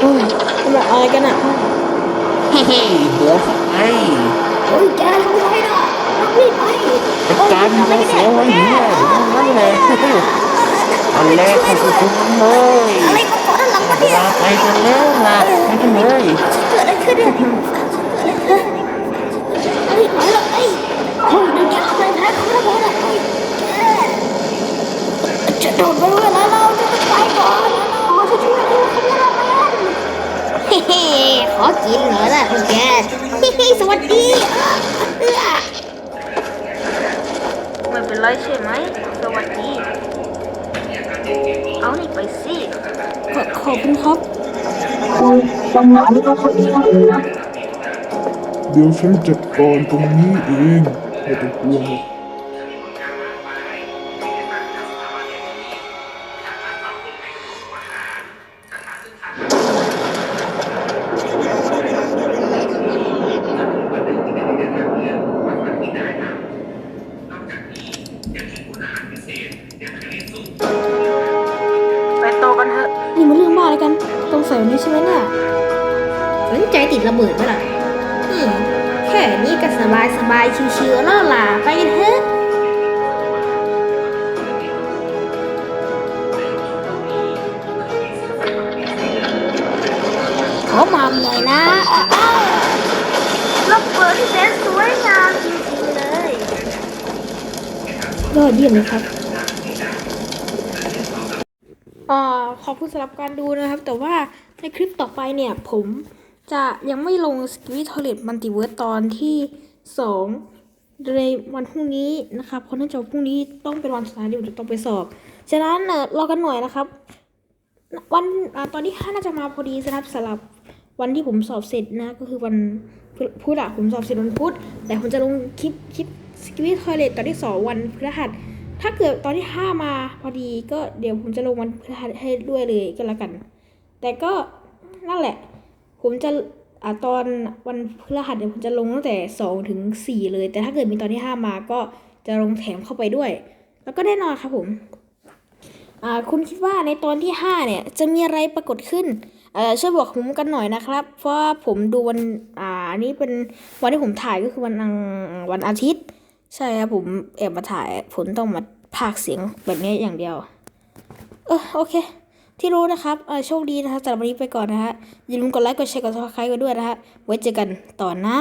โอ้ยมันแบบอะไรกันอะเฮ้ยโดนเข้าไปเฮ้ยแกทำอะไรล่ะรับรีบไปจัดการมันเสียไว้เนี่ยนั่นแหละอันแรกให้ทุกคนเลยอะไรขอด้านหลังมาเนี่ยลาไปกันแล้วล่ะไปกันเลยเกิดอะไรขึ้นเนี่ยเฮ้ยไปแล้วไอ้คนเดินทางไปแพ้เขาแล้วบอลอะไอ้แกจะโดดไปเมื่อไหร่เราจะไปก่อนเราจะช่วยดูเขาไม่ได้เฮ้ ขอกินเหรอล่ะพวกแกเฮ้สวัสดีเอื้อไม่เป็นไรใช่ไหม สวัสดี เอานี่ไปสิขอขอบคุณครับเดี๋ยวฉันจัดการตรงนี้เองไม่ต้องกลัว ไปโตกันเถอะนี่มันเรื่องบ้าอะไรกันตรงใส่แบบนี้ใช่ไหมเนี่ยสนใจติดระเบิดไหมล่ะอืมแค่นี้ก็สบายสบายชิวๆแล้วล่ะไปกันเถอะขอมามหน่อยนะอ้าวระเบิดที่แสนสวยงามจริงๆเลยยอดเยี่ยมเลยครับ อ่าขอบคุณสำหรับการดูนะครับ แต่ว่าในคลิปต่อไปเนี่ย ผมจะยังไม่ลงสกิ t ทอเลตมัลติเวิร์ตอนที่สองในวันพรุ่งนี้นะครับเพราะเนื่องจากพรุ่งนี้ต้องเป็นวันสุดท้ายที่ผมจะต้องไปสอบ ฉะนั้นเรอกันหน่อยนะครับ วันอตอนที่ห้าน่าจะมาพอดีสำหรับสลับวันที่ผมสอบเสร็จนะ ก็คือวันพุธอะผมสอบเสร็จวันพุธแต่ผมจะลงคลิปคลิปสกิ t ทอเลตตอนที่สองวันพฤหัส ถ้าเกิดตอนที่ห้ามาพอดีก็เดี๋ยวผมจะลงวันพฤหัสให้ด้วยเลยก็แล้วกัน แต่ก็นั่นแหละ ผมจะอ่าตอนวันพฤหัสเดี๋ยวผมจะลงตั้งแต่สองถึงสี่เลย แต่ถ้าเกิดมีตอนที่ห้ามาก็จะลงแถมเข้าไปด้วย แล้วก็แน่นอนครับผมอ่าคุณคิดว่าในตอนที่ห้าเนี่ยจะมีอะไรปรากฏขึ้นเอ่อช่วยบอกผมกันหน่อยนะครับ เพราะผมดูวันอ่านี้เป็นวันที่ผมถ่ายก็คือวันอังวันอาทิตย์ ใช่ครับผมแอบมาถ่ายผมต้องมาพากเสียงแบบนี้อย่างเดียว เออโอเค ที่รู้นะครับโชคดีนะครับสำหรับวันนี้ไปก่อนนะฮะอย่าลืมกดไลค์กดแชร์กดซับสไครต์กันด้วยนะฮะไว้เจอกันตอนหน้า